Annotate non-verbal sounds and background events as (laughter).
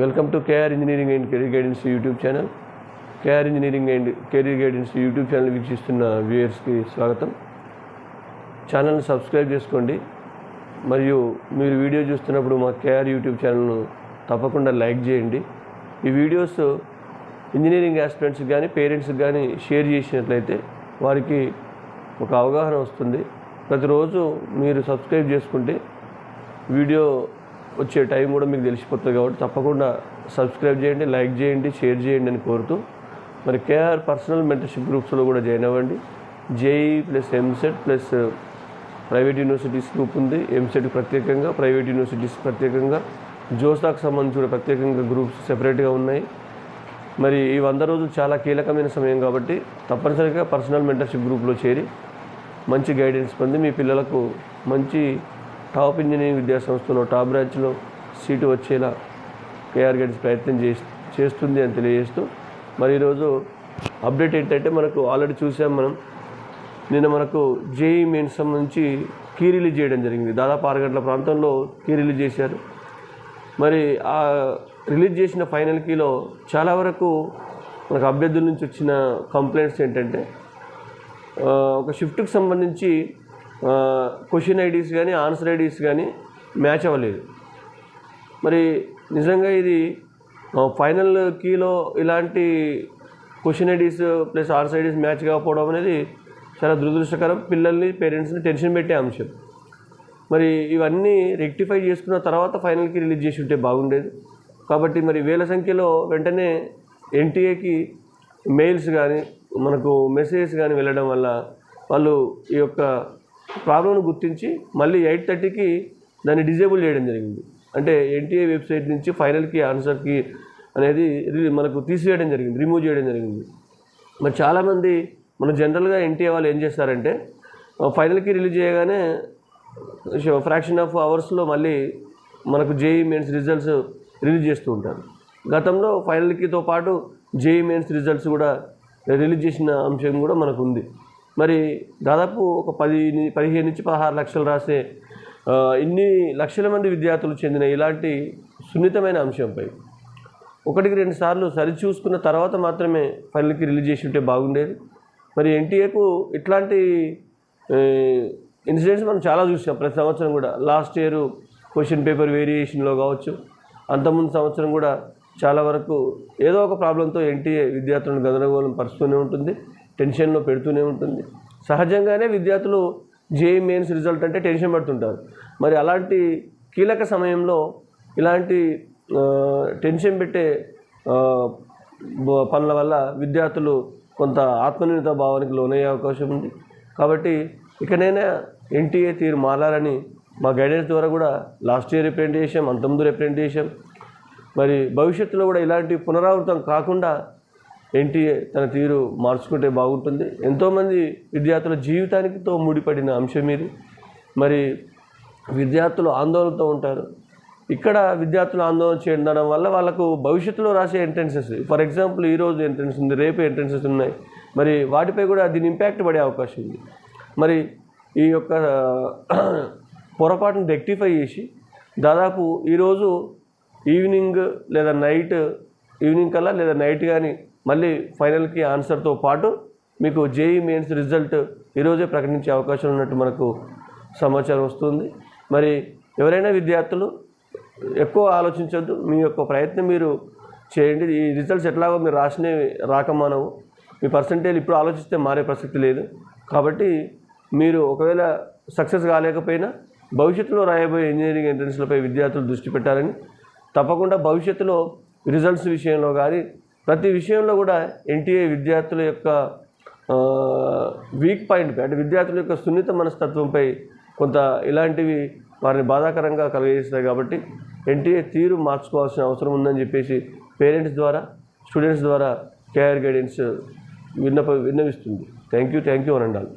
Welcome to KR engineering and career guidance YouTube channel. KR engineering and career guidance YouTube channel వీక్షిస్తున్న వ్యూయర్స్కి స్వాగతం. ఛానల్ని subscribe చేసుకోండి. మరియు మీరు వీడియో చూస్తున్నప్పుడు మా కేఆర్ యూట్యూబ్ ఛానల్ను తప్పకుండా లైక్ చేయండి. ఈ వీడియోస్ ఇంజనీరింగ్ ఆస్పిరెంట్స్కి కానీ పేరెంట్స్కి కానీ షేర్ చేసినట్లయితే వారికి ఒక అవగాహన వస్తుంది. ప్రతిరోజు మీరు సబ్స్క్రైబ్ చేసుకుంటే వీడియో వచ్చే టైం కూడా మీకు తెలిసిపోతుంది కాబట్టి తప్పకుండా సబ్స్క్రైబ్ చేయండి లైక్ చేయండి షేర్ చేయండి అని కోరుతూ మరి కేఆర్ పర్సనల్ మెంటర్షిప్ గ్రూప్స్లో కూడా జాయిన్ అవ్వండి. JEE plus EAMCET plus private universities group ఉంది. ఎంసెట్ ప్రత్యేకంగా ప్రైవేట్ యూనివర్సిటీస్ ప్రత్యేకంగా జోసాకు సంబంధించి కూడా ప్రత్యేకంగా గ్రూప్స్ సెపరేట్గా ఉన్నాయి. మరి ఈ వంద రోజులు చాలా కీలకమైన సమయం కాబట్టి తప్పనిసరిగా పర్సనల్ మెంటర్షిప్ గ్రూప్లో చేరి మంచి గైడెన్స్ పొంది మీ పిల్లలకు మంచి టాప్ ఇంజనీరింగ్ విద్యా సంస్థలో టాప్ బ్రాంచ్లో సీటు వచ్చేలా కేఆర్ గైడెన్స్ ప్రయత్నం చే చేస్తుంది అని తెలియజేస్తూ మరి ఈరోజు అప్డేట్ ఏంటంటే మనకు ఆల్రెడీ చూసాం మనం నిన్న మనకు జేఈ మెయిన్స్ సంబంధించి కీ రిలీజ్ చేయడం జరిగింది. దాదాపు ఆరు గంటల ప్రాంతంలో కీ రిలీజ్ చేశారు. మరి ఆ రిలీజ్ చేసిన ఫైనల్ కీలో చాలా వరకు మనకు అభ్యర్థుల నుంచి వచ్చిన కంప్లైంట్స్ ఏంటంటే ఒక షిఫ్ట్కి సంబంధించి క్వశ్చన్ ఐడీస్ కానీ ఆన్సర్ ఐడీస్ కానీ మ్యాచ్ అవ్వలేదు. మరి నిజంగా ఇది ఫైనల్ కీలో ఇలాంటి question IDs plus answer IDs match కాకపోవడం అనేది చాలా దురదృష్టకరం. పిల్లల్ని పేరెంట్స్ని టెన్షన్ పెట్టే అంశం. మరి ఇవన్నీ రెక్టిఫై చేసుకున్న తర్వాత ఫైనల్కి రిలీజ్ చేసి ఉంటే బాగుండేది. కాబట్టి మరి వేల సంఖ్యలో వెంటనే ఎన్టీఏకి మెయిల్స్ కానీ మనకు మెసేజెస్ కానీ వెళ్ళడం వల్ల వాళ్ళు ఈ యొక్క ప్రాబ్లంను గుర్తించి మళ్ళీ ఎయిట్ థర్టీకి దాన్ని డిజేబుల్ చేయడం జరిగింది. అంటే ఎన్టీఏ వెబ్సైట్ నుంచి ఫైనల్కి ఆన్సర్కి అనేది మనకు తీసివేయడం జరిగింది రిమూవ్ చేయడం జరిగింది. మరి చాలామంది మన జనరల్గా ఎన్టీఏ వాళ్ళు ఏం చేస్తారంటే ఫైనల్కి రిలీజ్ చేయగానే ఫ్రాక్షన్ ఆఫ్ అవర్స్లో మళ్ళీ మనకు జేఈ మెయిన్స్ రిజల్ట్స్ రిలీజ్ చేస్తూ ఉంటారు. గతంలో ఫైనల్కితో పాటు జేఈ మెయిన్స్ రిజల్ట్స్ కూడా రిలీజ్ చేసిన అంశం కూడా మనకు ఉంది మరి దాదాపు ఒక పది పదిహేను నుంచి పదహారు లక్షలు రాసే ఇన్ని లక్షల మంది విద్యార్థులు చెందిన ఇలాంటి సున్నితమైన అంశంపై. ఒకటికి రెండు సార్లు సరిచూసుకున్న తర్వాత మాత్రమే ఫైనల్కి రిలీజ్ చేసి ఉంటే బాగుండేది. మరి ఎన్టీఏకు ఇట్లాంటి ఇన్సిడెంట్స్ మనం చాలా చూసాం. ప్రతి సంవత్సరం కూడా లాస్ట్ ఇయర్ క్వశ్చన్ పేపర్ వేరియేషన్లో కావచ్చు. అంతకుముందు సంవత్సరం కూడా చాలా వరకు ఏదో ఒక ప్రాబ్లంతో ఎన్టీఏ విద్యార్థులను గందరగోళం పరుస్తూనే ఉంటుంది. టెన్షన్లో పెడుతూనే ఉంటుంది. సహజంగానే విద్యార్థులు జేఈ మెయిన్స్ రిజల్ట్ అంటే టెన్షన్ పడుతుంటారు. మరి అలాంటి కీలక సమయంలో ఇలాంటి టెన్షన్ పెట్టే పనుల వల్ల విద్యార్థులు కొంత ఆత్మన్యూనత భావానికి లోనయ్యే అవకాశం ఉంది. కాబట్టి ఇకనైనా ఎన్టీఏ తీరు మారాలని మా గైడెన్స్ ద్వారా కూడా లాస్ట్ ఇయర్ రిప్రజెంట్ చేసాం అంతకుముందు రిప్రజెంట్ చేసాం మరి భవిష్యత్తులో కూడా ఇలాంటి పునరావృతం కాకుండా ఎన్టీఏ తన తీరు మార్చుకుంటే బాగుంటుంది. ఎంతోమంది విద్యార్థుల జీవితానికితో ముడిపడిన అంశం ఇది. మరి విద్యార్థులు ఆందోళనతో ఉంటారు. ఇక్కడ విద్యార్థులు ఆందోళన చేయడం వల్ల వాళ్ళకు భవిష్యత్తులో రాసే ఎంట్రన్సెస్ ఫర్ ఎగ్జాంపుల్ ఈరోజు ఎంట్రన్స్ ఉంది రేపు ఎంట్రన్సెస్ ఉన్నాయి. మరి వాటిపై కూడా దీని ఇంపాక్ట్ పడే అవకాశం ఉంది. మరి ఈ యొక్క (clears throat) పొరపాటును రెక్టిఫై చేసి దాదాపు ఈరోజు ఈవినింగ్ లేదా నైట్ ఈవినింగ్ కల్లా లేదా నైట్ కానీ మళ్ళీ ఫైనల్కి ఆన్సర్తో పాటు మీకు జేఈ మెయిన్స్ రిజల్ట్ ఈరోజే ప్రకటించే అవకాశం ఉన్నట్టు మనకు సమాచారం వస్తుంది. మరి ఎవరైనా విద్యార్థులు ఎక్కువ ఆలోచించొద్దు మీ యొక్క ప్రయత్నం మీరు చేయండి. ఈ రిజల్ట్స్ ఎట్లాగో మీరు రాసినవి రాకమానవు. మీ పర్సంటేజ్ ఇప్పుడు ఆలోచిస్తే మారే ప్రసక్తి లేదు. కాబట్టి మీరు ఒకవేళ సక్సెస్ కాలేకపోయినా భవిష్యత్తులో రాయబోయే ఇంజనీరింగ్ ఎంట్రన్స్లపై విద్యార్థులు దృష్టి పెట్టాలని తప్పకుండా భవిష్యత్తులో రిజల్ట్స్ విషయంలో కానీ ప్రతి విషయంలో కూడా ఎన్టీఏ విద్యార్థుల యొక్క వీక్ పాయింట్పై అంటే విద్యార్థుల యొక్క సున్నిత మనస్తత్వంపై కొంత ఇలాంటివి వారిని బాధాకరంగా కలిగజేస్తాయి కాబట్టి ఎన్టీఏ తీరు మార్చుకోవాల్సిన అవసరం ఉందని చెప్పేసి పేరెంట్స్ ద్వారా స్టూడెంట్స్ ద్వారా కేఆర్ గైడెన్స్ విన్నప విన్నవిస్తుంది. Thank you thank you అనండాలి.